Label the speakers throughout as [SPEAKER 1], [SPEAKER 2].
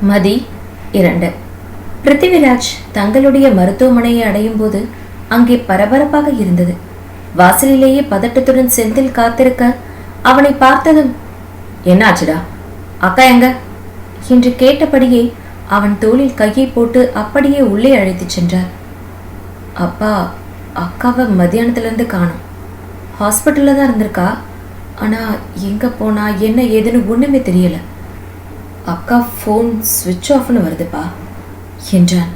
[SPEAKER 1] மதி இரண்டு. பிருத்திவிராஜ் தங்களுடைய மருத்துவமனையை அடையும் போது அங்கே பரபரப்பாக இருந்தது. வாசலிலேயே பதட்டத்துடன் செந்தில் காத்திருக்க அவனை பார்த்ததும் என்னாச்சுடா? அக்கா எங்க? என்று கேட்டபடியே அவன் தோளில் கையை போட்டு அப்படியே உள்ளே அழைத்துச் சென்றார். அப்பா அக்காவை மத்தியானத்துலேருந்து காணும். ஹாஸ்பிட்டலில் தான் இருந்திருக்கா? ஆனால் எங்கே போனா என்ன ஏதுன்னு ஒன்றுமே தெரியலை. அக்கா ஃபோன் ஸ்விட்ச் ஆஃப்னு வருதுப்பா என்றான்.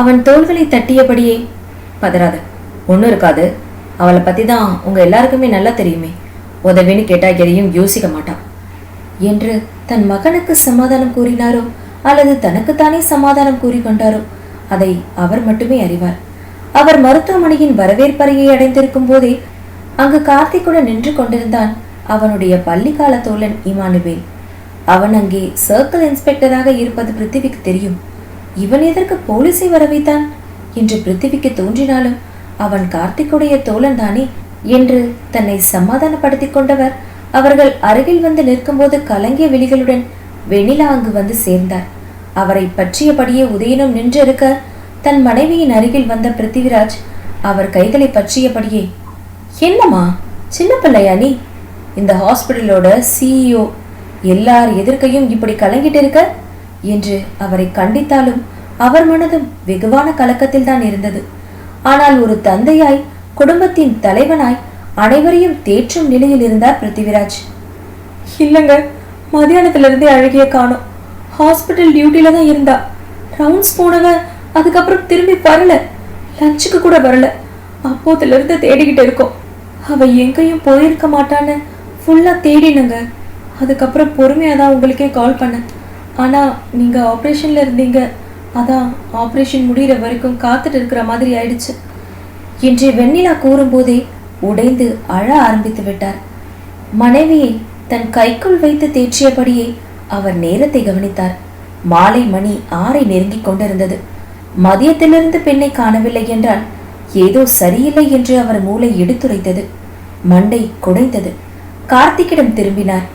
[SPEAKER 1] அவன் தோள்களை தட்டியபடியே பதறாத ஒன்றும் இருக்காது. அவளை பற்றி தான் உங்கள் எல்லாருக்குமே நல்லா தெரியுமே. உதவின்னு கேட்டால் எதையும் யோசிக்க மாட்டான். என்று தன் மகனுக்கு சமாதானம் கூறினாரோ அல்லது தனக்குத்தானே சமாதானம் கூறிக்கொண்டாரோ அதை அவர் மட்டுமே அறிவார். அவர் மருத்துவமனையின் வரவேற்பறையை அடைந்திருக்கும் போதே அங்கு கார்த்திக்குடன் நின்று கொண்டிருந்தான் அவனுடைய பள்ளிக்கால தோழன் இமானுவேல். அவன் அங்கே சர்க்கிள் இன்ஸ்பெக்டராக இருப்பது பிருத்திவிக்கு தெரியும். இவன் எதற்கு போலீஸை வரவைத்தான்? என்று பிருத்திவிக்கு தோன்றினாலும் அவன் கார்த்திக்குடைய தோழன் தானே என்று தன்னை சமாதானப்படுத்திக் கொண்டவர் அவர்கள் அருகில் வந்து நிற்கும்போது கலங்கிய விழிகளுடன் வெண்ணிலா அங்கு வந்து சேர்ந்தார். அவரை பற்றியபடியே உதயனும் நின்றிருக்க தன் மனைவியின் அருகில் வந்த பிருத்திவிராஜ் அவர் கைகளை பற்றியபடியே என்னம்மா சின்ன பிள்ளையா நீ? இந்த ஹாஸ்பிட்டலோட சிஇஓ எல்லார் எதிர்க்கையும் இப்படி கலங்கிட்டு இருக்க என்று அவரை கண்டித்தாலும் அவர் மனதும் வெகுவான கலக்கத்தில் தான் இருந்தது. ஆனால் ஒரு தந்தையாய் குடும்பத்தின் தலைவனாய் அனைவரையும் தேற்றும் நிலையில் இருந்தார் பிருத்திவிராஜ். இல்லைங்க மதியானத்துல இருந்தே அழகிய காணோம். ஹாஸ்பிட்டல் டியூட்டில தான் இருந்தா. ரவுண்ட்ஸ் போனவ அதுக்கப்புறம் திரும்பி வரல. லஞ்சுக்கு கூட வரல. அப்போதுல இருந்து தேடிக்கிட்டு இருக்கோம். அவ எங்கேயும் போயிருக்க மாட்டான்னு ஃபுல்லா தேடினுங்க. அதுக்கப்புறம் பொறுமையாக தான் உங்களுக்கே கால் பண்ணேன். ஆனால் நீங்கள் ஆப்ரேஷனில் இருந்தீங்க. அதான் ஆப்ரேஷன் முடியிற வரைக்கும் காத்துட்டு இருக்கிற மாதிரி ஆயிடுச்சு. என்று வெண்ணிலா கூறும்போதே உடைந்து அழ ஆரம்பித்து விட்டார். மனைவியை தன் கைக்குள் வைத்து தேற்றியபடியே அவர் நேரத்தை கவனித்தார். மாலை மணி ஆறை நெருங்கிக் கொண்டிருந்தது. மதியத்திலிருந்து பெண்ணை காணவில்லை என்றால் ஏதோ சரியில்லை என்று அவர் மூளை எடுத்துரைத்தது. மண்டை குடைந்தது. கார்த்திக்கிடம் திரும்பினார்.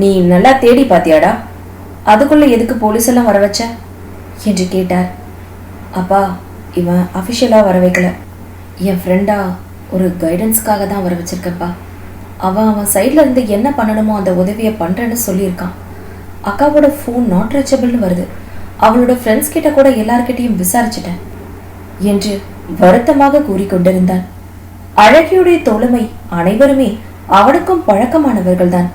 [SPEAKER 1] நீ நல்லா தேடி பாத்தியாடா? அதுக்குள்ள எதுக்கு போலீஸ் எல்லாம் வர வச்ச? என்று கேட்டார். அப்பா இவன் அஃபிஷியலாக வர வைக்கல. என் ஃப்ரெண்டா ஒரு கைடன்ஸ்க்காக தான் வர வச்சிருக்கப்பா. அவன் அவன் சைடில் இருந்து என்ன பண்ணணுமோ அந்த உதவியை பண்ணுறேன்னு சொல்லியிருக்கான். அக்காவோட ஃபோன் நாட் ரீச்சபிள்னு வருது. அவளோட ஃப்ரெண்ட்ஸ் கிட்ட கூட எல்லார்கிட்டையும் விசாரிச்சிட்டேன் என்று வருத்தமாக கூறிக்கொண்டிருந்தான் அழகியுடைய தோழமை அனைவருமே அவனுக்கும் பழக்கமானவர்கள்தான்.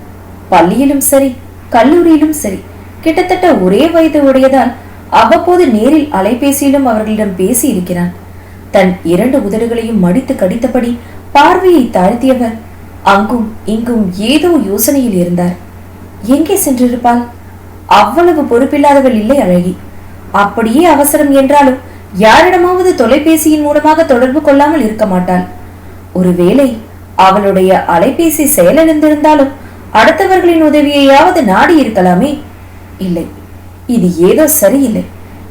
[SPEAKER 1] பள்ளியிலும் சரி கல்லூரியிலும் சரி கிட்டத்தட்ட ஒரே வயது உடையதால் அவ்வப்போது நேரில் அலைபேசியிலும் அவர்களிடம் பேசி இருக்கிறான் தன் இரண்டு உதடுகளையும் மடித்து கடித்தபடி பார்வையை தாழ்த்தியவர் அங்கும் இங்கும் ஏதோ யோசனையில் இருந்தார். எங்கே சென்றிருப்பாள் அவ்வளவு பொறுப்பில்லாதவள் இல்லை அழகி. அப்படியே அவசரம் என்றாலும் யாரிடமாவது தொலைபேசியின் மூலமாக தொடர்பு கொள்ளாமல் இருக்க மாட்டாள். ஒருவேளை அவளுடைய அலைபேசி செயலிழந்திருந்தாலும் அடுத்தவர்களின் உதவியையாவது நாடி இருக்கலாமே இல்லை. இது ஏதோ சரியில்லை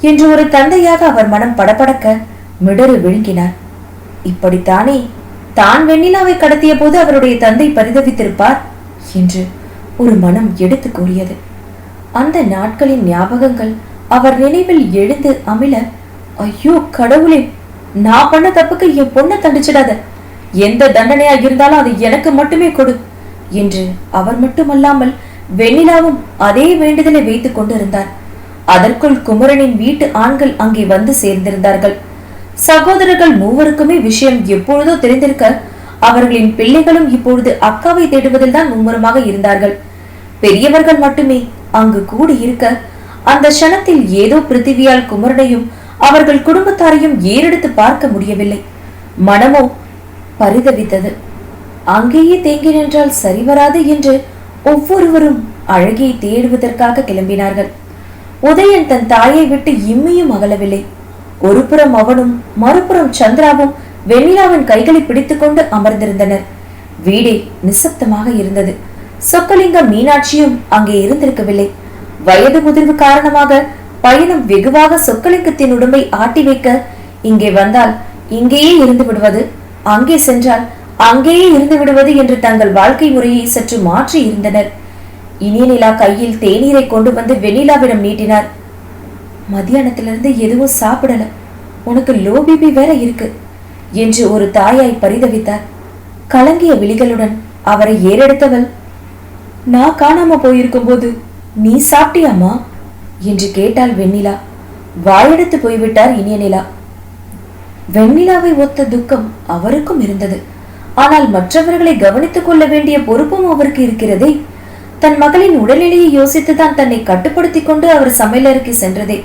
[SPEAKER 1] என்று ஒரு தந்தையாக அவர் மனம் படபடக்க மிடறு விழுங்கினார். இப்படித்தானே தான் வெண்ணிலாவை கடத்திய போது அவருடைய தந்தை பரிதவித்திருப்பார் என்று ஒரு மனம் எடுத்து கூறியது. அந்த நாட்களின் ஞாபகங்கள் அவர் நினைவில் எழுந்து அமில ஐயோ கடவுளே நான் பண்ண தப்புக்கு என் பொண்ணை தண்டிச்சிடாத. எந்த தண்டனையா இருந்தாலும் அது எனக்கு மட்டுமே கொடு. என்று அவர் மட்டுமல்லாமல் வெண்ணிலாவும் அதே வேண்டுதலை வைத்துக் கொண்டிருந்தார். அதற்குள் குமரனின் வீட்டு ஆண்கள் அங்கே வந்து சேர்ந்திருந்தார்கள். சகோதரர்கள் மூவருக்குமே விஷயம் எப்பொழுதோ தெரிந்திருக்க அவர்களின் பிள்ளைகளும் இப்பொழுது அக்காவை தேடுவதில் தான் மும்முரமாக இருந்தார்கள். பெரியவர்கள் மட்டுமே அங்கு கூடி இருக்க அந்த க்ஷணத்தில் ஏதோ பிருத்திவியால் குமரனையும் அவர்கள் குடும்பத்தாரையும் ஏறெடுத்து பார்க்க முடியவில்லை. மனமோ பரிதவித்தது. அங்கேயே தேங்கி நின்றால் சரிவராது என்று ஒவ்வொருவரும் அழகியை தேடுவதற்காக கிளம்பினார்கள். உதயன் தன் தாயை விட்டு இம்மியும் அகலவில்லை. ஒருபுறம் அவனும் மறுபுறம் சந்திராவும் வெண்ணிலாவின் கைகளை பிடித்துக்கொண்டு அமர்ந்திருந்தனர். வீடே நிசப்தமாக இருந்தது. சொக்கலிங்கம் மீனாட்சியும் அங்கே இருந்திருக்கவில்லை. வயது முதிர்வு காரணமாக பயணம் வெகுவாக சொக்கலிங்கத்தின் உடம்பை ஆட்டி வைக்க இங்கே வந்தால் இங்கேயே இருந்து விடுவது. அங்கே சென்றால் அங்கேயே இருந்து விடுவது என்று தங்கள் வாழ்க்கை முறையை சற்று மாற்றி இருந்தனர். இனிய நிலா கையில் தேநீரை கொண்டு வந்து வெண்ணிலாவிடம் நீட்டினார். மத்தியானத்திலிருந்து எதுவும் சாப்பிடல. உனக்கு லோ பிபி வேற இருக்கு என்று ஒரு தாயாய் பரிதவித்தார். கலங்கிய விழிகளுடன் அவரை ஏறெடுத்தவள். நான் காணாம போயிருக்கும் போது நீ சாப்பிட்டியாமா என்று கேட்டாள் வெண்ணிலா. வாயெடுத்து போய்விட்டார் இனிய நிலா. வெண்ணிலாவை ஒத்த துக்கம் அவருக்கும் இருந்தது. ஆனால் மற்றவர்களை கவனித்துக் கொள்ள வேண்டிய பொறுப்பும் அவருக்கு இருக்கிறதே. தன் மகளின் உடல்நிலையை யோசித்துதான் தன்னை கட்டுப்படுத்திக் கொண்டு அவர் சமையலறைக்கு சென்றதே.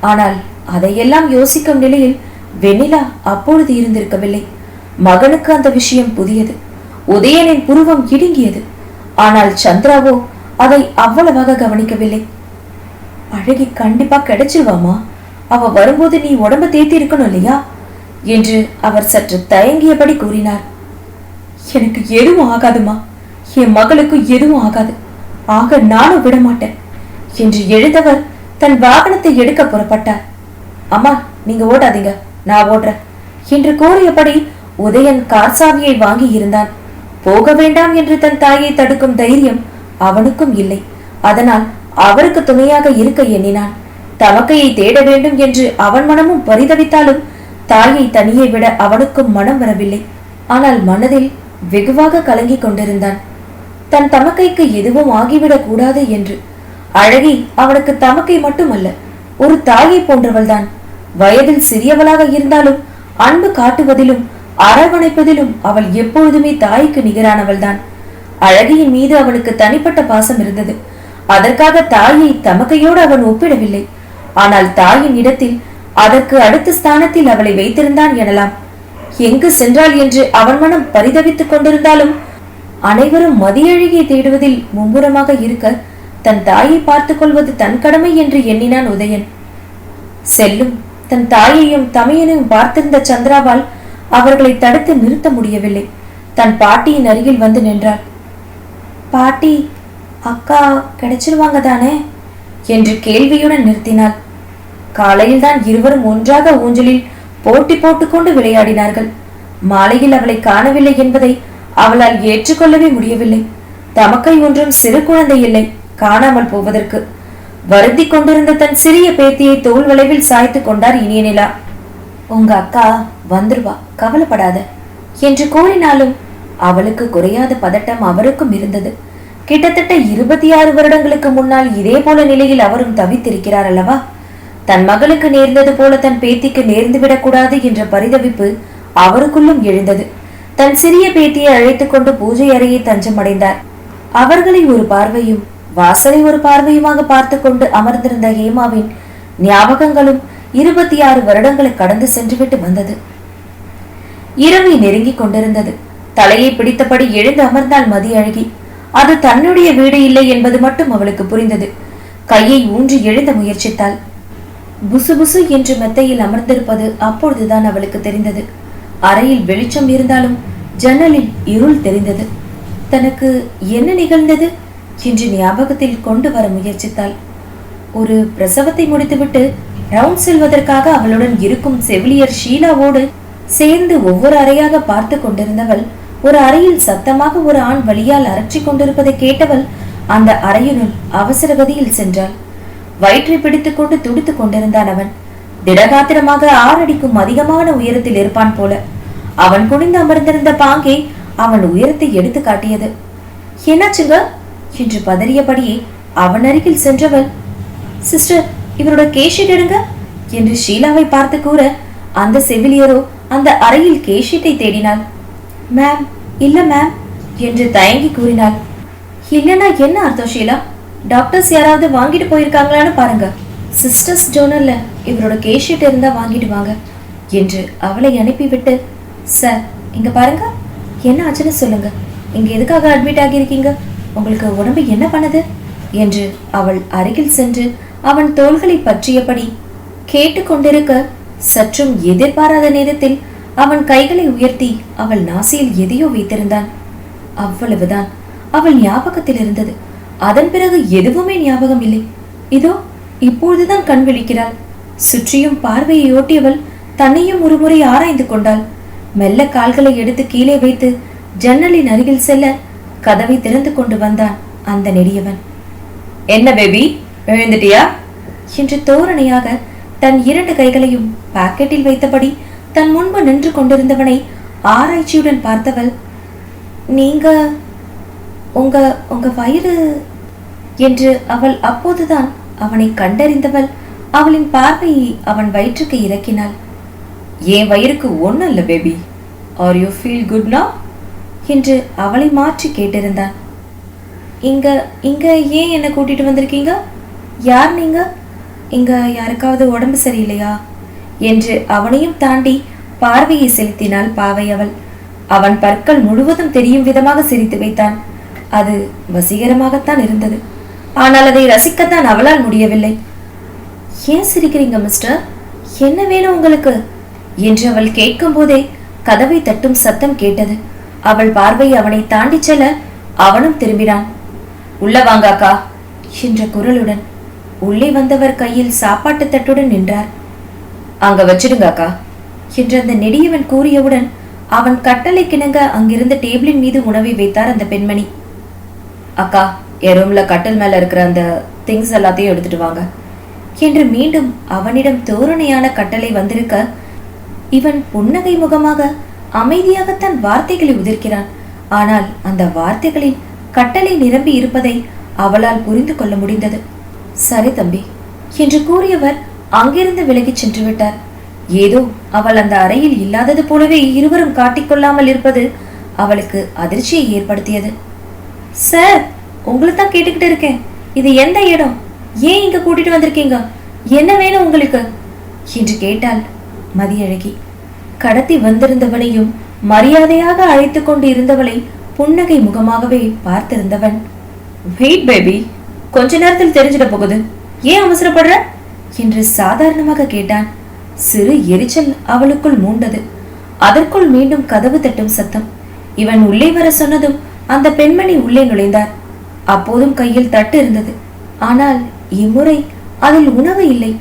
[SPEAKER 1] ஆனால் அதையெல்லாம் யோசிக்கும் நிலையில் வெண்ணிலா அப்பொழுது இருந்திருக்கவில்லை. மகனுக்கு அந்த விஷயம் புதியது. உதயனின் புருவம் இடுங்கியது. ஆனால் சந்திராவோ அதை அவ்வளவாக கவனிக்கவில்லை. அழகி கண்டிப்பா கிடைச்சிருவாமா? அவ வரும்போது நீ உடம்ப தேத்தி இருக்கணும் இல்லையா? என்று அவர் சற்று தயங்கியபடி கூறினார். எனக்கு எதுவும் ஆகாதுமா. என் மகளுக்கு எதுவும் ஆகாது. ஆக நானும் விட மாட்டேன் என்று எழுந்தவர் தன் வாகனத்தை எடுக்க புறப்பட்டார். அம்மா நீங்க ஓடாதீங்க நான் ஓடுறேன் என்று கூறியபடி உதயன் கார் சாவியை வாங்கி இருந்தான். போக வேண்டாம் என்று தன் தாயை தடுக்கும் தைரியம் அவனுக்கும் இல்லை. அதனால் அவருக்கு துணையாக இருக்க எண்ணினான். தமக்கையை தேட வேண்டும் என்று அவன் மனமும் பரிதவித்தாலும் தாயை தனியே விட அவனுக்கும் மனம் வரவில்லை. ஆனால் மனதில் வெகுவாக கலங்கிக் கொண்டிருந்தான். தன் தமக்கைக்கு எதுவும் ஆகிவிடக் கூடாது என்று. அழகி அவனுக்கு தமக்கை மட்டுமல்ல ஒரு தாயை போன்றவள்தான். வயதில் சிறியவளாக இருந்தாலும் அன்பு காட்டுவதிலும் அரவணைப்பதிலும் அவள் எப்பொழுதுமே தாய்க்கு நிகரானவள்தான். அழகியின் மீது அவனுக்கு தனிப்பட்ட பாசம் இருந்தது. அதற்காக தாயை தமக்கையோடு அவன் ஒப்பிடவில்லை. ஆனால் தாயின் இடத்தில் அதற்கு அடுத்த ஸ்தானத்தில் அவளை வைத்திருந்தான் எனலாம். எங்கு சென்றாள் என்று அவன் மனம் பரிதவித்துக் கொண்டிருந்தாலும் அனைவரும் மதியழகியை தேடுவதில் மும்முரமாக இருக்க தன் தாயை பார்த்துக் கொள்வது தன் கடமை என்று எண்ணினான் உதயன். செல்லும் தன் தாயையும் தமையனையும் பார்த்திருந்த சந்திராவால் அவர்களை தடுத்து நிறுத்த முடியவில்லை. தன் பாட்டியின் அருகில் வந்து நின்றாள். பாட்டி அக்கா கிடைச்சிருவாங்க தானே? என்று கேள்வியுடன் நிறுத்தினாள். காலையில்தான் இருவரும் ஒன்றாக ஊஞ்சலில் போட்டி போட்டுக்கொண்டு விளையாடினார்கள். மாலையில் அவளை காணவில்லை என்பதை அவளால் ஏற்றுக்கொள்ளவே முடியவில்லை. தமக்கை ஒன்றும் சிறு குழந்தை இல்லை காணாமல் போவதற்கு. வருந்திக் கொண்டிருந்த தன் சிறிய பேத்தியை தோல் வளைவில் சாய்த்து கொண்டார் இனிய நிலா உங்க அக்கா வந்துருவா கவலைப்படாத என்று கூறினாலும் அவளுக்கு குறையாத பதட்டம் அவருக்கும் இருந்தது. கிட்டத்தட்ட இருபத்தி ஆறு வருடங்களுக்கு முன்னால் இதே போல நிலையில் அவரும் தவித்திருக்கிறார் அல்லவா? தன் மகளுக்கு நேர்ந்தது போல தன் பேத்திக்கு நேர்ந்துவிடக் கூடாது என்ற பரிதவிப்பு அவருக்குள்ளும் எழுந்தது. தன் சிறிய பேத்தியை அழைத்துக் கொண்டு பூஜை அறையை தஞ்சமடைந்தார். அவர்களை ஒரு பார்வையும் வாசலை ஒரு பார்வையுமாக பார்த்து கொண்டு அமர்ந்திருந்த ஹேமாவின் ஞாபகங்களும் இருபத்தி ஆறு வருடங்களை கடந்து சென்றுவிட்டு வந்தது. இரவு நெருங்கிக் கொண்டிருந்தது. தலையை பிடித்தபடி எழுந்து அமர்ந்தாள் மதி அழகி. அது தன்னுடைய வீடு இல்லை என்பது மட்டும் அவளுக்கு புரிந்தது. கையை ஊன்றி எழுந்த முயற்சித்தாள். புசு புசு என்று மெத்தையில் அமர்ந்திருப்பது அப்பொழுதுதான் அவளுக்கு தெரிந்தது. அறையில் வெளிச்சம் இருந்தாலும் ஜன்னலில் இருள் தெரிந்தது. தனக்கு என்ன நிகழ்ந்தது என்று ஞாபகத்தில் கொண்டு வர முயற்சித்தாள். ஒரு பிரசவத்தை முடித்துவிட்டு ரவுண்ட் செல்வதற்காக அவளுடன் இருக்கும் செவிலியர் ஷீலாவோடு சேர்ந்து ஒவ்வொரு அறையாக பார்த்து கொண்டிருந்தவள் ஒரு அறையில் சத்தமாக ஒரு ஆண் வழியால் அரற்றிக் கொண்டிருப்பதை கேட்டவள் அந்த அறையினுள் அவசரகதியில் சென்றாள். வயிற்றை பிடித்துக் கொண்டு துடித்துக் கொண்டிருந்தான் அவன். திடகாத்திரமாக ஆறடிக்கும் அதிகமான உயரத்தில் இருப்பான் போல. அவன் குனிந்து அமர்ந்திருந்த பாங்கே அவன் உயரத்தை எடுத்து காட்டியது. என்னாச்சுங்க? என்று பதறியபடியே அவன் அருகில் சென்றவள் சிஸ்டர் இவரோட கேஷீட் எடுங்க என்று ஷீலாவை பார்த்து கூற அந்த செவிலியரோ அந்த அறையில் கேஷீட்டை தேடினாள். மேம் இல்ல மேம் என்று தயங்கி கூறினாள். இல்லைன்னா என்ன அர்த்தம் ஷீலா? டாக்டர்ஸ் யாராவது வாங்கிட்டு போயிருக்காங்களான்னு பாருங்க. சிஸ்டர்ஸ் ஜோனல்ல இவரோட கேஷீட் இருந்தா வாங்கிட்டு வாங்க என்று அவளை அனுப்பிவிட்டு சார் இங்க பாருங்க. என்ன ஆச்சுன்னு சொல்லுங்க. இங்க எதுக்காக அட்மிட் ஆகியிருக்கீங்க? உங்களுக்கு உடம்பு என்ன பண்ணுது? என்று அவள் அருகில் சென்று அவன் தோள்களை பற்றியபடி கேட்டுக்கொண்டிருக்க சற்றும் எதிர்பாராத நேரத்தில் அவன் கைகளை உயர்த்தி அவள் நாசியில் எதையோ வைத்திருந்தான். அவ்வளவுதான். அவள் ஞாபகத்தில் இருந்தது. அதன் பிறகு எதுவுமே ஞாபகம் இல்லை. இதோ இப்பொழுதுதான் கண் விழிக்கிறாள். சுற்றியும் பார்வையை ஓட்டியவள் தன்னையும் ஒருமுறை ஆராய்ந்து கொண்டாள். மெல்ல கால்களை எடுத்து கீழே வைத்து ஜன்னலின் அருகில் செல்ல கதவை திறந்து கொண்டு வந்தான் அந்த நெடியவன். என்ன பேபி? எழுந்துட்டியா? என்று தோரணையாக தன் இரண்டு கைகளையும் பாக்கெட்டில் வைத்தபடி தன் முன்பு நின்று கொண்டிருந்தவனை ஆராய்ச்சியுடன் பார்த்தவள் நீங்க உங்க உங்க வயிறு என்று அவள் அப்போதுதான் அவனை கண்டறிந்தவள். அவளின் பார்வையை அவன் வயிற்றுக்கு இறக்கினாள். என் வயிறுக்கு ஒன்றும் இல்லை baby are you feel good நா என்று அவளை மாற்றி கேட்டிருந்தான். இங்க இங்க ஏன் என்னை கூட்டிட்டு வந்திருக்கீங்க? யார் நீங்க? இங்க யாருக்காவது உடம்பு சரியில்லையா? என்று அவனையும் தாண்டி பார்வையை செலுத்தினாள் பாவை அவள். அவன் பற்கள் முழுவதும் தெரியும் விதமாக சிரித்து வைத்தான். அது வசீகரமாகத்தான் இருந்தது. ஆனால் அதை ரசிக்கத்தான் அவளால் முடியவில்லை. ஏன் சிரிக்கிறீங்க மிஸ்டர்? என்ன வேணும் உங்களுக்கு? என்று அவள் கேட்கும்போதே கதவை தட்டும் சத்தம் கேட்டது. அவள் பார்வை அவனை தாண்டிச் செல்ல அவனும் திரும்பினான். உள்ள வாங்க அக்கா என்ற குரலுடன் உள்ளே வந்தவர் கையில் சாப்பாட்டு தட்டுடன் நின்றார். அங்க வச்சிடுங்க அக்கா என்று அந்த நெடியவன் கூறியவுடன் அவன் கட்டளை கிணங்க அங்கிருந்த டேபிளின் மீது உணவை வைத்தார் அந்த பெண்மணி. அக்கா என் ரூம்ல கட்டில் மேல இருக்கிற அந்த திங்ஸ் எல்லாத்தையும் எடுத்துட்டு வாங்க. என்று மீண்டும் அவனிடம் தோரணையான கட்டளை வந்திருக்க இவன் புன்னகை முகமாக அமைதியாகத்தான் வார்த்தைகளை உதிர்க்கிறான். ஆனால் அந்த வார்த்தைகளில் கட்டளை நிரம்பி இருப்பதை அவளால் புரிந்து கொள்ள முடிந்தது. சரி தம்பி என்று கூறியவர் அங்கிருந்து விலகிச் சென்று விட்டார். ஏதோ அவள் அந்த அறையில் இல்லாதது போலவே இருவரும் காட்டிக்கொள்ளாமல் இருப்பது அவளுக்கு அதிர்ச்சியை ஏற்படுத்தியது. சார் உங்களை தான் கேட்டுக்கிட்டு இருக்கேன். இது எந்த இடம்? ஏன் இங்க கூட்டிட்டு வந்திருக்கீங்க? என்ன வேணும் உங்களுக்கு? என்று கேட்டாள் மதியழகி. கடத்தி வந்திருந்தவனையும் மரியாதையாக அழைத்து கொண்டு இருந்தவளை புன்னகை முகமாகவே பார்த்திருந்தவன். வெயிட் பேபி கொஞ்ச நேரத்தில் தெரிஞ்சிட போகுது. ஏன் அவசரப்படுற? என்று சாதாரணமாக கேட்டான். சிறு எரிச்சல் அவளுக்குள் மூண்டது. அதற்குள் மீண்டும் கதவு தட்டும் சத்தம். இவன் உள்ளே வர சொன்னதும் அந்த பெண்மணி உள்ளே நுழைந்தார். அப்போதும் கையில் தட்டு இருந்தது. ஆனால் இம்முறை அதில் உணவு இல்லை.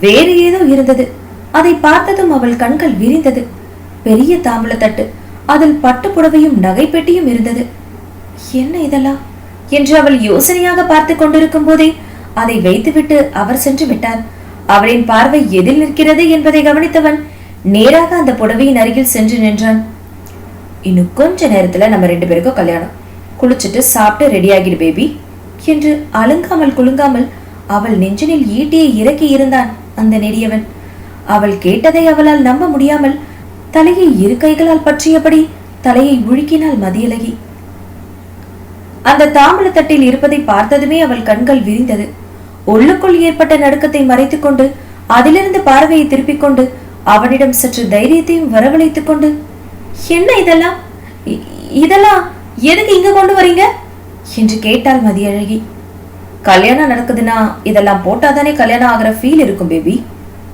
[SPEAKER 1] வேறு ஏதோ இருந்தது. அதை பார்த்ததும் அவள் கண்கள் விரிந்தது. பெரிய தாம்பூல தட்டு அதில் பட்டு புடவையும் நகைப்பெட்டியும் இருந்தது. என்ன இதெல்லாம்? என்று அவள் யோசனையாக பார்த்து கொண்டிருக்கும் போதே அதை வைத்துவிட்டு அவர் சென்று விட்டார். அவளின் பார்வை எதில் நிற்கிறது என்பதை கவனித்தவன் நேராக அந்த புடவையின் அருகில் சென்று நின்றான். இன்னும் கொஞ்ச நேரத்துல நம்ம ரெண்டு பேருக்கும் கல்யாணம். குளிச்சுட்டு சாப்பிட்டு ரெடி ஆகிடு பேபி என்று அழுங்காமல் குலுங்காமல் அவள் நெஞ்சனில் ஈட்டியை இறக்கி இருந்தான் அந்த நெடியவன். அவள் கேட்டதை அவளால் நம்ப முடியாமல் தலையை இரு கைகளால் பற்றியபடி தலையை உழுக்கினாள் மதியலகி அந்த தாம்பூல தட்டில் இருப்பதை பார்த்ததுமே அவள் கண்கள் விரிந்தது. உள்ளுக்குள் ஏற்பட்ட நடுக்கத்தை மறைத்துக்கொண்டு அதிலிருந்து பார்வையை திருப்பிக் கொண்டு அவனிடம் சற்று தைரியத்தையும் வரவழைத்துக் கொண்டு என்ன இதெல்லாம்? இதெல்லாம் எதுக்கு இங்க கொண்டு வரீங்க என்று கேட்டாள் மதியழகி. கல்யாணம் நடக்குதுன்னா இதெல்லாம் போட்டாதானே கல்யாணம் ஆகிற ஃபீல் இருக்கும் பேபி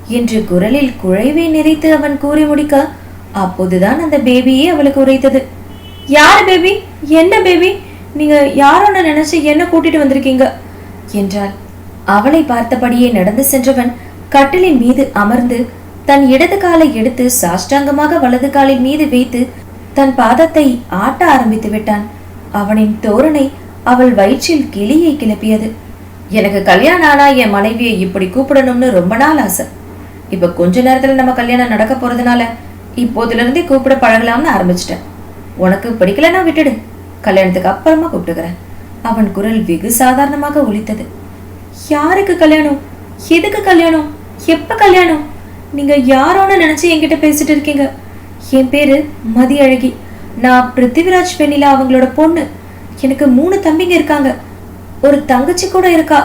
[SPEAKER 1] என்று குரலில் குழைவை நிறைத்து அவன் கூறி முடிக்க அப்போதுதான் அந்த பேபியே அவளுக்கு உரைத்தது. யார் பேபி என்ன பேபி நீங்க யாரோன்னு நினைச்சு என்ன கூட்டிட்டு வந்திருக்கீங்க? என்றாள். அவளை பார்த்தபடியே நடந்து சென்றவன் கட்டிலின் மீது அமர்ந்து தன் இடது காலை எடுத்து சாஷ்டாங்கமாக வலது காலின் மீது வைத்து தன் பாதத்தை ஆட்ட ஆரம்பித்து விட்டான். அவனின் தோரணை அவள் வயிற்றில் கிளியை கிளப்பியது. எனக்கு கல்யாணம் ஆனா என் மனைவியை இப்படி கூப்பிடணும்னு ரொம்ப நாள் ஆசை. இப்ப கொஞ்ச நேரத்துல நம்ம கல்யாணம் நடக்க போறதுனால இப்போதுல இருந்தே கூப்பிட பழகலாம்னு ஆரம்பிச்சிட்டேன். உனக்கு பிடிக்கலன்னா விட்டுடு. கல்யாணத்துக்கு அப்புறமா கூப்பிட்டுக்கிறேன். அவன் குரல் வெகு சாதாரணமாக ஒலித்தது. யாருக்கு கல்யாணம்? எதுக்கு கல்யாணம்? எப்ப கல்யாணம்? நீங்கள் யாரோன்னு நினச்சி என்கிட்ட பேசிட்டு இருக்கீங்க? என் பேர் மதியழகி நான் பிருத்திவிராஜ் வெண்ணிலா அவங்களோட பொண்ணு. எனக்கு மூணு தம்பிங்க இருக்காங்க. ஒரு தங்கச்சி கூட இருக்கா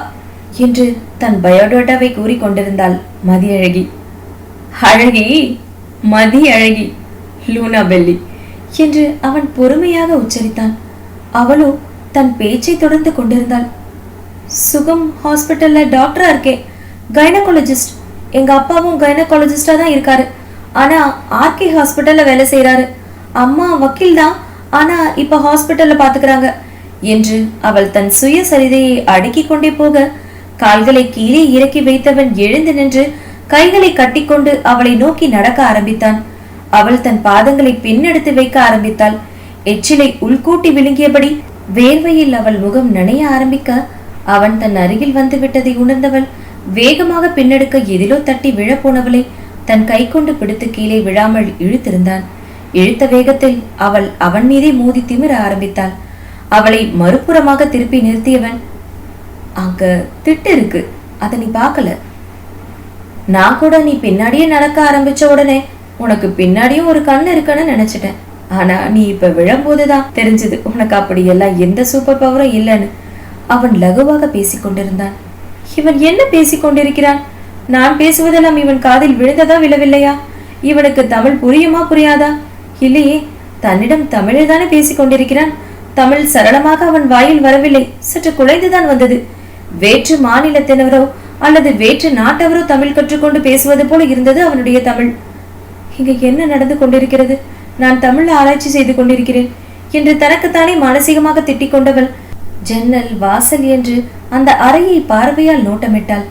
[SPEAKER 1] என்று தன் பயோடேட்டாவை கூறி கொண்டிருந்தாள் மதியழகி அழகி. மதி அழகி லூனா பெல்லி என்று அவன் பொறுமையாக உச்சரித்தான். அவளோ தன் பேச்சை தொடர்ந்து கொண்டிருந்தாள். சுகம் ஹாஸ்பிட்டல்ல டாக்டரா இருக்கே கைனகாலஜிஸ்ட் எங்க அப்பாவும் கைனகாலஜிஸ்டா தான் இருக்காரு. ஆனா ஆர்கே ஹாஸ்பிட்டலில் வேலை செய்கிறாரு அம்மா வக்கீல் தான். ஆனா இப்போ ஹாஸ்பிட்டலில் பார்த்துக்கிறாங்க என்று அவள் தன் சுய சரிதையை அடுக்கிக் கொண்டே போக கால்களை கீழே இறக்கி வைத்தவன் எழுந்து நின்று கைகளை கட்டிக்கொண்டு அவளை நோக்கி நடக்க ஆரம்பித்தான். அவள் தன் பாதங்களை பின்னெடுத்து வைக்க ஆரம்பித்தாள். எச்சிலை உள்கூட்டி விழுங்கியபடி வேர்வையில் அவள் முகம் நனைய ஆரம்பிக்க அவன் தன் அருகில் வந்து விட்டதை உணர்ந்தவள் வேகமாக பின்னெடுக்க எதிலோ தட்டி விழப்போனவளை தன் கை கொண்டு பிடித்து கீழே விழாமல் இழுத்திருந்தான். இழுத்த வேகத்தில் அவள் அவன் மீதே மோதி திமிர ஆரம்பித்தாள். அவளை மறுபுறமாக திருப்பி நிறுத்தியவன் அங்க திட்டு இருக்கு அதை நீ பார்க்கல. நான் கூட நீ பின்னாடியே நடக்க ஆரம்பிச்ச உடனே உனக்கு பின்னாடியும் ஒரு கண் இருக்குன்னு நினைச்சிட்டேன். ஆனா நீ இப்ப விழும்போதுதான் தெரிஞ்சது உனக்கு அப்படியெல்லாம் எந்த சூப்பர் பவரும் இல்லைன்னு. அவன் லகுவாக பேசிக் கொண்டிருந்தான் இவன் என்ன பேசிக் கொண்டிருக்கிறான்? நான் பேசுவதெல்லாம் இவன் காதில் விழுந்ததா விழவில்லையா? இவனுக்கு தமிழ் புரியுமா புரியாதா? இல்லையே தன்னிடம் தமிழில் தானே பேசிக் கொண்டிருக்கிறான். தமிழ் சரளமாக அவன் வாயில் வரவில்லை. சற்று குலைந்துதான் வந்தது. வேற்று மாநிலத்தினரோ அல்லது வேற்று நாட்டவரோ தமிழ் கற்றுக்கொண்டு பேசுவது போல இருந்தது அவனுடைய தமிழ். இங்கு என்ன நடந்து கொண்டிருக்கிறது? நான் தமிழ் ஆராய்ச்சி செய்து கொண்டிருக்கிறேன். என்று தனக்குத்தானே மானசீகமாக திட்டிக் கொண்டவள். ஜன்னல் வாசல் என்று அந்த அறையை பார்வையால் நோட்டமிட்டாள்.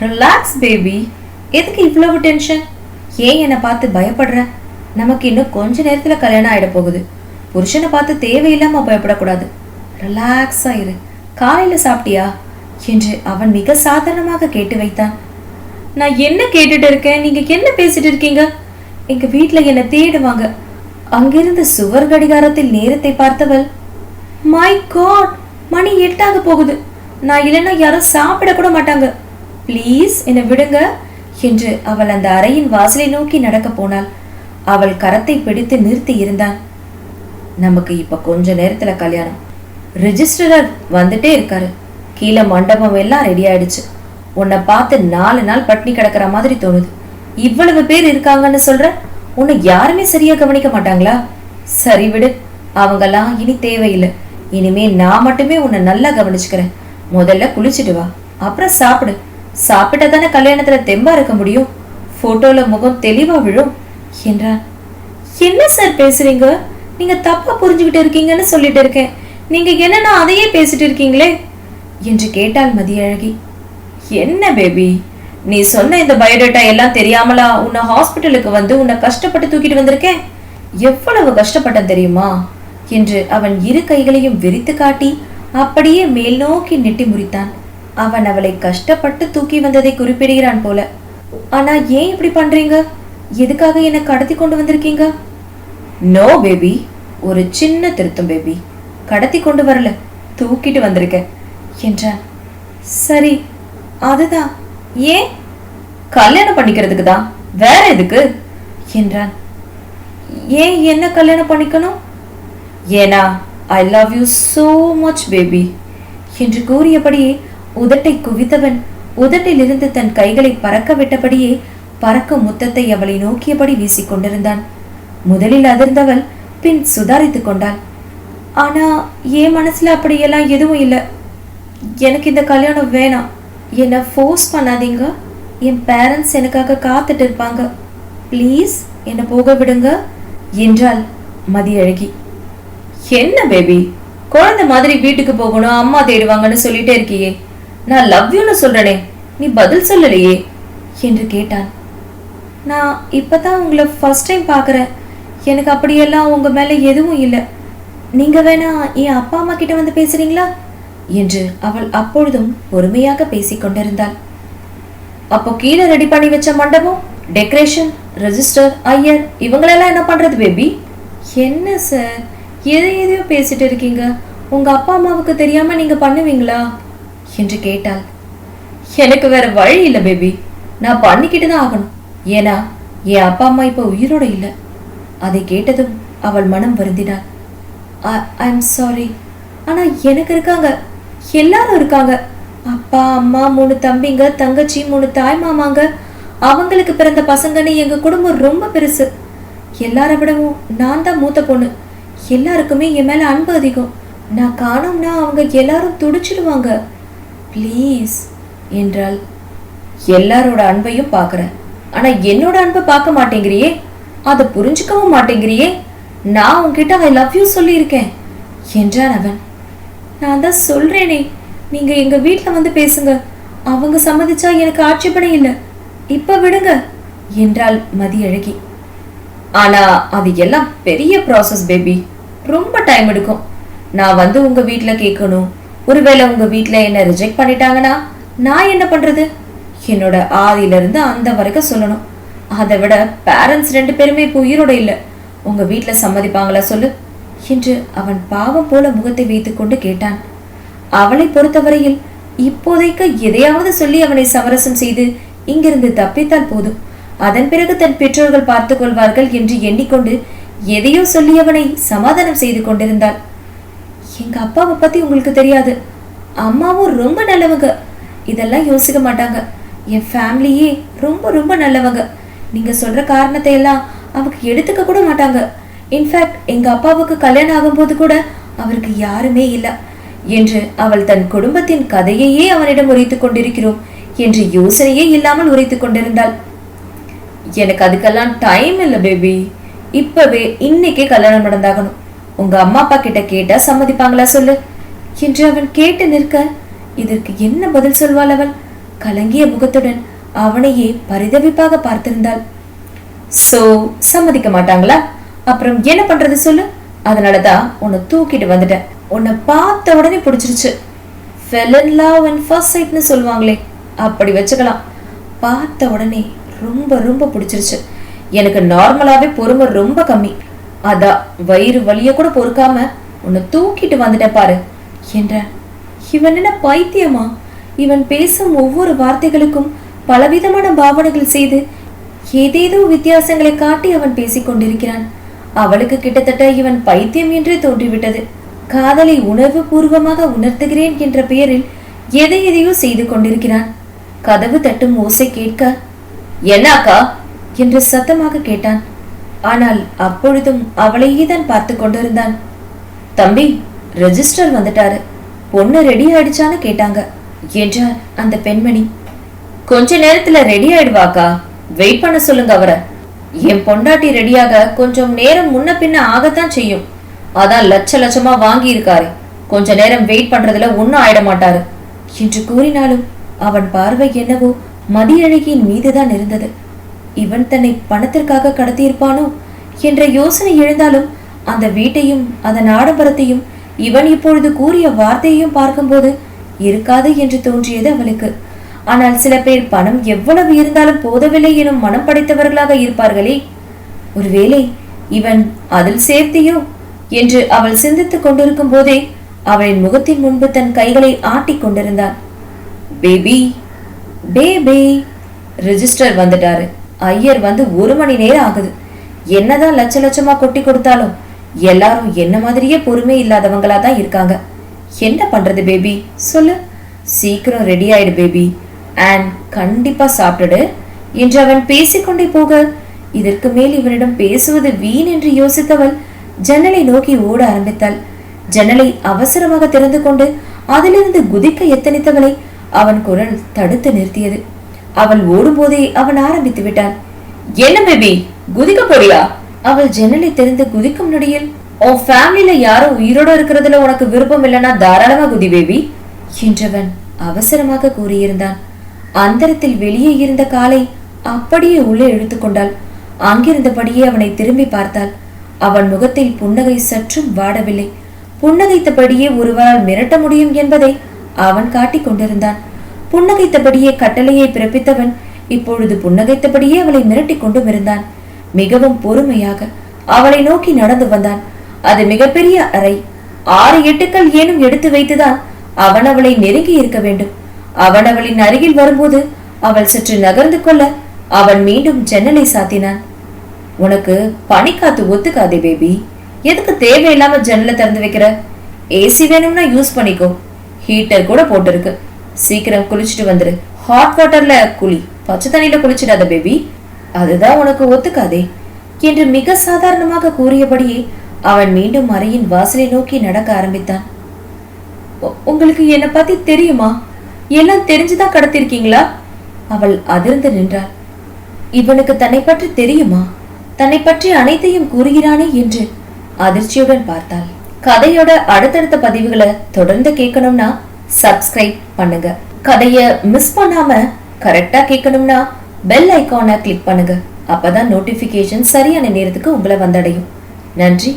[SPEAKER 1] ரிலாக்ஸ் பேபி எதுக்கு இவ்வளவு டென்ஷன் ஏன் என்னை பார்த்து பயப்படுற? நமக்கு இன்னும் கொஞ்ச நேரத்துல கல்யாணம் ஆயிட போகுது. புருஷனை பார்த்து தேவையில்லாம பயப்படக்கூடாது. ரிலாக்ஸ் ஆயிரு காலையில சாப்பிட்டியா? என்று அவன் மிக சாதாரணமாக கேட்டு வைத்தான். நான் என்ன கேட்டுட்டு இருக்கேன்? நீங்க என்ன பேசிட்டு இருக்கீங்க? எங்க வீட்ல என்ன தேடுவாங்க. அங்கிருந்து சுவர் கடிகாரத்தில் நேரத்தை பார்த்தவள். மை காட் மணி எட்டாக போகுது. நான் இல்லைன்னா யாரும் சாப்பிட கூட மாட்டாங்க. ப்ளீஸ் என்னை விடுங்க என்று அவள் அந்த அறையின் வாசலை நோக்கி நடக்க போனாள். அவள் கரத்தை பிடித்து நிறுத்தி இருந்தான். நமக்கு இப்ப கொஞ்ச நேரத்துல கல்யாணம். ரிஜிஸ்டரர் வந்துட்டே இருக்காரு. கீழே மண்டபம் எல்லாம் ரெடி ஆயிடுச்சு. உன்னை பார்த்து நாலு நாள் பட்னி கிடக்கிற மாதிரி தோணுது. இவ்வளவு பேர் இருக்காங்கன்னு சொல்ற? உன்னை யாருமே சரியா கவனிக்க மாட்டாங்களா? சரி விடு அவங்கெல்லாம் இனி தேவையில்லை. இனிமே நான் மட்டுமே உன்னை நல்லா கவனிச்சுக்கிறேன். முதல்ல குளிச்சுட்டு வா. அப்புறம் சாப்பிடு. சாப்பிட்டா தானே கல்யாணத்துல தெம்பா இருக்க முடியும். போட்டோல முகம் தெளிவா விழும். என்றான். என்ன சார் பேசுறீங்க? நீங்க தப்பா புரிஞ்சுக்கிட்டு இருக்கீங்கன்னு சொல்லிட்டு இருக்கேன். நீங்க என்னன்னா அதையே பேசிட்டு இருக்கீங்களே? என்று கேட்டாள் மதியழகி. என்ன பேபி நீ சொன்ன இந்த பயோடேட்டா எல்லாம் தெரியாமலா உன்னை ஹாஸ்பிட்டலுக்கு வந்து உன்னை கஷ்டப்பட்டு தூக்கிட்டு வந்திருக்கேன்? எவ்வளவு கஷ்டப்பட்டேன் தெரியுமா? என்று அவன் இரு கைகளையும் விரித்து காட்டி அப்படியே மேல் நோக்கி நெட்டி முறித்தான். அவன் அவளை கஷ்டப்பட்டு தூக்கி வந்ததை குறிப்பிடுகிறான் போல. ஆனா ஏன் இப்படி பண்றீங்க? எதுக்காக என்னை கடத்தி கொண்டு வந்திருக்கீங்க? நோ பேபி ஒரு சின்ன திருத்தம் பேபி கடத்தி கொண்டு வரல. தூக்கிட்டு வந்திருக்க என்றான். சரி அதுதான். ஏன்? கல்யாணம் பண்ணிக்கிறதுக்கு தான் வேற எதுக்கு? என்றான். ஏன் என்ன கல்யாணம் பண்ணிக்கணும்? ஏனா I love you so much baby என்று கூறியபடியே உதட்டை குவித்தவன் உதட்டிலிருந்து தன் கைகளை பறக்க விட்டபடியே பறக்கும் முத்தத்தை அவளை நோக்கியபடி வீசிக்கொண்டிருந்தான். முதலில் அதிர்ந்தவள் பின் சுதாரித்துக் கொண்டாள். ஆனா என் மனசுல அப்படியெல்லாம் எதுவும் இல்லை? எனக்கு இந்த கல்யாணம் வேணாம் என்னை ஃபோர்ஸ் பண்ணாதீங்க. என் பேரண்ட்ஸ் எனக்காக காத்துட்டு இருப்பாங்க. ப்ளீஸ் என்னை போக விடுங்க என்றாள் மதியழகி. என்ன பேபி குழந்தை மாதிரி வீட்டுக்கு போகணும் அம்மா தேடுவாங்கன்னு சொல்லிட்டே இருக்கியே. நான் லவ் யூன்னு சொல்றனே நீ பதில் சொல்லலையே? என்று கேட்டான். நான் இப்பதான் உங்களை ஃபர்ஸ்ட் டைம் பார்க்குறேன். எனக்கு அப்படியெல்லாம் உங்க மேல எதுவும் இல்லை. நீங்க வேணா என் அப்பா அம்மா கிட்ட வந்து பேசுறீங்களா? என்று அவள் அப்பொழுதும் பொறுமையாக பேசிக் கொண்டிருந்தாள். அப்போ கீழே ரெடி பண்ணி வச்ச மண்டபம் டெக்கரேஷன் ரெஜிஸ்டர் ஐயர் இவங்களெல்லாம் என்ன பண்றது பேபி என்ன சார் எதை எதையோ பேசிட்டு இருக்கீங்க? உங்க அப்பா அம்மாவுக்கு தெரியாம நீங்க பண்ணுவீங்களா? என்று கேட்டாள். எனக்கு வேற வழி இல்லை பேபி. நான் பண்ணிக்கிட்டு தான் ஆகணும். ஏன்னா என் அப்பா அம்மா இப்போ உயிரோட இல்லை. அதை கேட்டதும் அவள் மனம் வருந்தினாள். ஐ எம் சாரி ஆனா எனக்கு இருக்காங்க. எல்லாரும் இருக்காங்க. அப்பா அம்மா மூணு தம்பிங்க தங்கச்சி மூணு தாய் மாமாங்க. அவங்களுக்கு பிறந்த பசங்கன்னு எங்க குடும்பம் ரொம்ப பெருசு. எல்லாரை விடவும் நான் தான் மூத்த பொண்ணு. எல்லாருக்குமே என் மேலே அன்பு அதிகம். நான் காணோம்னா அவங்க எல்லாரும் துடிச்சிடுவாங்க. ப்ளீஸ் என்றாள். எல்லாரோட அன்பையும் பார்க்குறேன். ஆனால் என்னோட அன்பை பார்க்க மாட்டேங்கிறியே? அதை புரிஞ்சுக்கவும் மாட்டேங்கிறியே? நான் உங்ககிட்ட ஐ லவ் யூ சொல்லியிருக்கேன் என்றான் அவன். நான் தான் சொல்கிறேனே நீங்கள் எங்கள் வீட்டில் வந்து பேசுங்க. அவங்க சம்மதிச்சா எனக்கு ஆட்சேபனை இல்லை. இப்போ விடுங்க என்றாள் மதியழகி. ஆனால் அது எல்லாம் பெரிய ப்ராசஸ் பேபி ரொம்ப டைம் எடுக்கும். நான் வந்து உங்க வீட்டில் கேட்கணும் ஒருவேளை உங்க வீட்டில் என்ன ரிஜெக்ட் பண்ணிட்டாங்கன்னா நான் என்ன பண்றது? என்னோட ஆதியில இருந்து அந்த வரைக்கும் சொல்லணும். அதை விட பேரண்ட்ஸ் ரெண்டு பேருமே இப்போ உயிரோட இல்ல. உங்க வீட்டில் சம்மதிப்பாங்களா சொல்லு? என்று அவன் பாவம் போல முகத்தை வைத்துக்கொண்டு கேட்டான். அவளை பொறுத்தவரையில் இப்போதைக்கு எதையாவது சொல்லி அவனை சமரசம் செய்து இங்கிருந்து தப்பித்தால் போதும். அதன் பிறகு தன் பெற்றோர்கள் பார்த்துக் கொள்வார்கள் என்று எண்ணிக்கொண்டு எதையோ சொல்லி அவனை சமாதானம் செய்து கொண்டிருந்தாள். எங்க அப்பாவை பத்தி உங்களுக்கு தெரியாது. அம்மாவும் ரொம்ப நல்லவங்க. இதெல்லாம் யோசிக்க மாட்டாங்க. என் ஃபேமிலியே ரொம்ப ரொம்ப நல்லவங்க. நீங்க சொல்ற காரணத்தை எல்லாம் அவங்க எடுத்துக்க கூட மாட்டாங்க. இன்ஃபேக்ட் எங்க அப்பாவுக்கு கல்யாணம் ஆகும்போது கூட அவருக்கு யாருமே இல்லை. என்று அவள் தன் குடும்பத்தின் கதையையே அவனிடம் உரைத்துக் கொண்டிருக்கிறோம் என்று யோசனையே இல்லாமல் உரைத்துக் கொண்டிருந்தாள். எனக்கு அதுக்கெல்லாம் டைம் இல்லை பேபி இப்பவே இன்னைக்கே கல்யாணம் நடந்தாகணும். உங்க அம்மா அப்பா கிட்ட கேட்டா சம்மதிப்பாங்களா சொல்லு. என்று அவன் கேட்டு நிற்க இதற்கு என்ன பதில் சொல்வாள் அவள்? கலங்கிய முகத்துடன் அவனையே பரிதவிப்பாக பார்த்திருந்தாள். சோ சம்மதிக்க மாட்டாங்களா? அப்புறம் என்ன பண்றது சொல்லு. அதனாலதான் உன்னை தூக்கிட்டு வந்துட்டேன். உன்னை பார்த்த உடனே பிடிச்சிருச்சு. ஃபெல் லவ் அண்ட் ஃபர்ஸ்ட் சைட்னு சொல்லுவாங்களே அப்படி வச்சுக்கலாம். பார்த்த உடனே ரொம்ப ரொம்ப பிடிச்சிருச்சு. எனக்கு நார்மலாவே பொறுமை ரொம்ப கம்மி. அதான் வயிறு வலிய கூட பொறுக்காம உன்னை தூக்கிட்டு வந்துட்டேன் பாரு. என்றான் இவன் என்ன பைத்தியமா? இவன் பேசும் ஒவ்வொரு வார்த்தைகளுக்கும் பலவிதமான பாவனைகள் செய்து ஏதேதோ வித்தியாசங்களை காட்டி அவன் பேசிக்கொண்டிருக்கிறான் அவளுக்கு கிட்டத்தட்ட இவன் பைத்தியம் என்றே தோன்றிவிட்டது. காதலை உணர்வு பூர்வமாக உணர்த்துகிறேன் என்ற பெயரில் எதை எதையோ செய்து கொண்டிருக்கிறான். கதவு தட்டும் ஓசை கேட்க என்ன அக்கா? என்று சத்தமாக கேட்டான். ஆனால் அப்பொழுதும் அவளையே தான் பார்த்து கொண்டிருந்தான். தம்பி ரெஜிஸ்டர் வந்துட்டாரு. பொண்ணு ரெடி ஆயிடுச்சான்னு கேட்டாங்க என்றார் அந்த பெண்மணி. கொஞ்ச நேரத்துல ரெடி ஆயிடுவாக்கா. வெயிட் பண்ண சொல்லுங்க அவரை. என் பொண்டாட்டி ரெடியாக கொஞ்சம் நேரம் முன்ன பின்ன ஆகத்தான் செய்யும். அதான் லட்ச லட்சமா வாங்கி இருக்காரு கொஞ்ச நேரம் வெயிட் பண்றதுல ஒன்னும் ஆயிட மாட்டாரு என்று கூறினாலும் அவன் பார்வை என்னவோ மதியழகியின் மீதுதான் இருந்தது. இவன் தன்னை பணத்திற்காக கடத்தியிருப்பானோ? என்ற யோசனை எழுந்தாலும் அந்த வீட்டையும் அதன் ஆடம்பரத்தையும் இவன் இப்பொழுது கூறிய வார்த்தையையும் பார்க்கும்போது இருக்காது என்று தோன்றியது அவளுக்கு. ஆனால் சில பேர் பணம் எவ்வளவு இருந்தாலும் போதவில்லை எனும் மனம் படைத்தவர்களாக இருப்பார்களே. ஒருவேளை இவன் அதில் சேர்த்தியோ? என்று அவள் சிந்தித்துக் கொண்டிருக்கும் போதே அவளின் முகத்தின் முன்பு தன் கைகளை ஆட்டிக் கொண்டிருந்தான். பேபி பேபி ரிஜிஸ்டர் வந்துட்டாரு. ஐயர் வந்து ஒரு மணி நேரம் ஆகுது. என்னதான் லட்ச லட்சமா கொட்டி கொடுத்தாலும் எல்லாரும் என்ன மாதிரியே பொறுமை இல்லாதவங்களா தான் இருக்காங்க. என்ன பண்றது பேபி சொல்லு. சீக்கிரம் ரெடி ஆயிடு பேபி அண்ட் கண்டிப்பா சாப்பிட்டுடு. என்று அவன் பேசிக்கொண்டே போக இதற்கு மேல் இவனிடம் பேசுவது வீண் என்று யோசித்தவள் ஜன்னலை நோக்கி ஓட ஆரம்பித்தாள். ஜன்னலை அவசரமாக திறந்து கொண்டு அதிலிருந்து குதிக்க எத்தனித்தவளை அவன் குரல் தடுத்து நிறுத்தியது. அவள் ஓடும்போதே அவன் ஆரம்பித்து விட்டான். என்ன பேபி? குதிக்க போறியா? அவள் ஜன்னலை திறந்து குதிக்கும் நொடியில் உன் ஃபேமிலியில யாரும் உயிரோட இருக்கிறதுல உனக்கு விருப்பம் இல்லைன்னா தாராளமா குதி பேபி என்றவன் அவசரமாக கூறியிருந்தான். அந்தரத்தில் வெளியே இருந்த காலை அப்படியே உள்ளே இழுத்துக்கொண்டாள் அங்கிருந்தபடியே அவனை திரும்பி பார்த்தாள். அவன் முகத்தில் புன்னகை சற்றும் வாடவில்லை. புன்னகைத்தபடியே ஒருவரால் மிரட்ட முடியும் என்பதை அவன் காட்டிக் கொண்டிருந்தான். புன்னகைத்தபடியே கட்டளையை பிறப்பித்தவன் இப்பொழுது புன்னகைத்தபடியே அவளை மிரட்டிக் கொண்டும் இருந்தான் மிகவும் பொறுமையாக அவளை நோக்கி நடந்து வந்தான். அது மிகப்பெரிய அறை. ஆறு எட்டுக்கள் ஏனும் எடுத்து வைத்துதான் அவன் அவளை நெருங்கி இருக்க வேண்டும். அவன் அவளின் அருகில் வரும்போது அவள் சற்று நகர்ந்து கொள்ள அவன் மீண்டும் ஜன்னலை சாத்தினான். உனக்கு பனிக்காத்து ஒத்துக்காதே பேபி. எதுக்கு தேவையில்லாம ஜன்னலை திறந்து வைக்கிற? ஏசி வேணும்னா யூஸ் பண்ணிக்கோ. ஹீட்டர் கூட போட்டிருக்கு. சீக்கிரம் குளிச்சுட்டு வந்துரு. ஹாட் வாட்டர்ல குளி. பச்சை தண்ணியில குளிச்சிடாத பேபி அதுதான் உனக்கு ஒத்துக்காதே. என்று மிக சாதாரணமாக கூறியபடியே அவன் மீண்டும் அறையின் வாசலை நோக்கி நடக்க ஆரம்பித்தான். உங்களுக்கு என்னை பத்தி தெரியுமா? எல்லாம் தெரிஞ்சுதான் கடத்திருக்கீங்களா? அவள் அதிர்ந்து நின்றாள். இவனுக்கு தன்னை பற்றி தெரியுமா? தன்னை பற்றி அனைத்தையும் கூறுகிறானே என்று அதிர்ச்சியுடன் பார்த்தாள். கதையோட அடுத்தடுத்த பதிவுகளை தொடர்ந்து கேட்கணும்னா சப்ஸ்கிரைப் பண்ணுங்க. கதைய மிஸ் பண்ணாம கரெக்டா கேட்கணும்னா பெல் ஐகானை கிளிக் பண்ணுங்க. அப்பதான் நோட்டிபிகேஷன் சரியான நேரத்துக்கு உங்களை வந்தடையும். நன்றி.